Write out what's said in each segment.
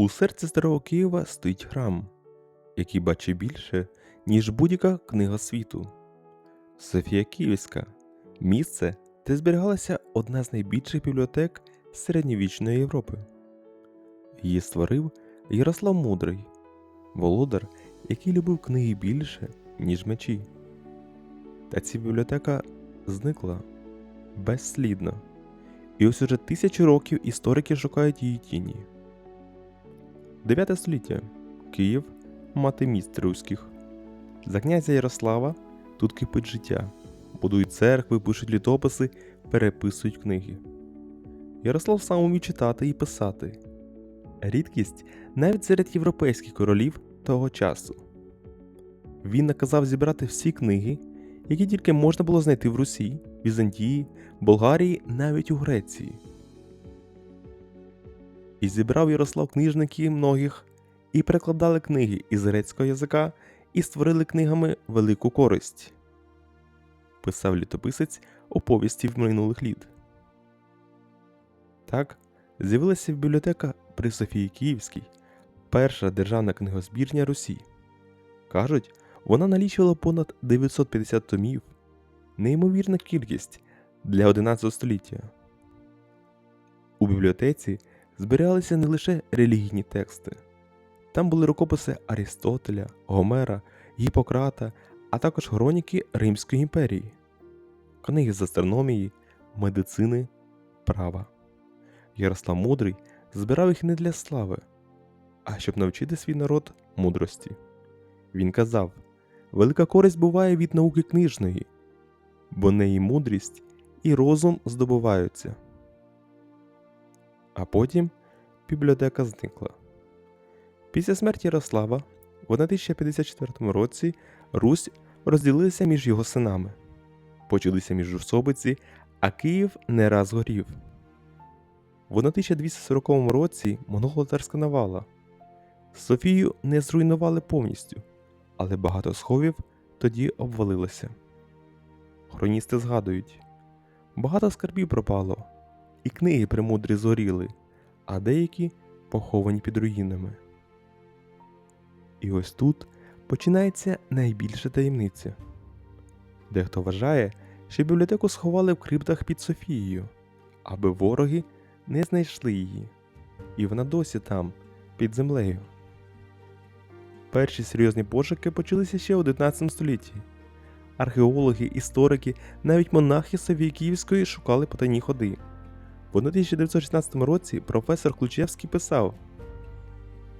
У серці старого Києва стоїть храм, який бачить більше, ніж будь-яка книга світу. Софія Київська місце, де зберігалася одна з найбільших бібліотек середньовічної Європи. Її створив Ярослав Мудрий, володар, який любив книги більше, ніж мечі. Та ця бібліотека зникла безслідно. І ось уже тисячу років історики шукають її тіні. 9 століття. Київ мати міст руських. За князя Ярослава тут кипить життя. Будують церкви, пишуть літописи, переписують книги. Ярослав сам умів читати і писати. Рідкість навіть серед європейських королів того часу. Він наказав зібрати всі книги, які тільки можна було знайти в Русі, Візантії, Болгарії, навіть у Греції. І зібрав Ярослав книжників многих, і перекладали книги із грецького язика і створили книгами велику користь. Писав літописець оповістів минулих літ. Так з'явилася бібліотека при Софії Київській, перша державна книгозбірня Русі. Кажуть, вона налічувала понад 950 томів, неймовірна кількість для 11 століття. У бібліотеці зберігалися не лише релігійні тексти, там були рукописи Арістотеля, Гомера, Гіппократа, а також хроніки Римської імперії, книги з астрономії, медицини, права. Ярослав Мудрий збирав їх не для слави, а щоб навчити свій народ мудрості. Він казав: велика користь буває від науки книжної, бо неї мудрість і розум здобуваються. А потім бібліотека зникла. Після смерті Ярослава в 1054 році Русь розділилася між його синами, почалися міжусобиці, а Київ не раз горів. В 1240 році монголо-татарська навала. Софію не зруйнували повністю, але багато сховів тоді обвалилося. Хроністи згадують, багато скарбів пропало, і книги премудрі згоріли, а деякі поховані під руїнами. І ось тут починається найбільша таємниця. Дехто вважає, що бібліотеку сховали в криптах під Софією, аби вороги не знайшли її, і вона досі там, під землею. Перші серйозні пошуки почалися ще у 19 столітті. Археологи, історики, навіть монахи Софії Київської шукали потайні ходи. В 1916 році професор Ключевський писав: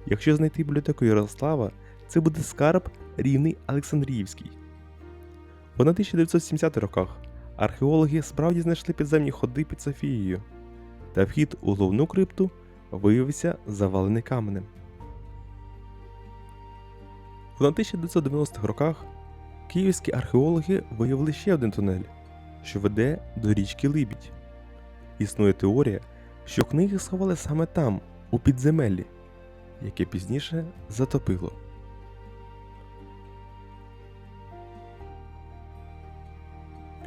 Якщо знайти бібліотеку Ярослава, це буде скарб рівний Олександріївський. В 1970 роках археологи справді знайшли підземні ходи під Софією, та вхід у головну крипту виявився завалений каменем. В 1990-х роках київські археологи виявили ще один тунель, що веде до річки Либідь. Існує теорія, що книги сховали саме там, у підземеллі, яке пізніше затопило.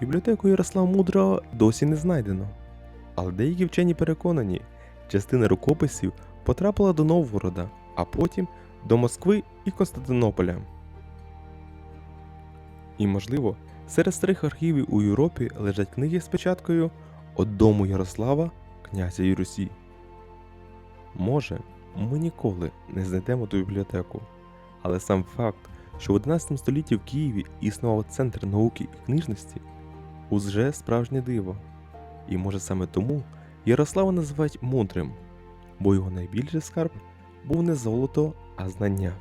Бібліотеку Ярослава Мудрого досі не знайдено, але деякі вчені переконані, частина рукописів потрапила до Новгорода, а потім до Москви і Константинополя. І, можливо, серед старих архівів у Європі лежать книги з печаткою «От дому Ярослава, князя і Русі. Може, ми ніколи не знайдемо ту бібліотеку, але сам факт, що в 11 столітті в Києві існував центр науки і книжності, уже справжнє диво. І може саме тому Ярослава називають мудрим, бо його найбільший скарб був не золото, а знання.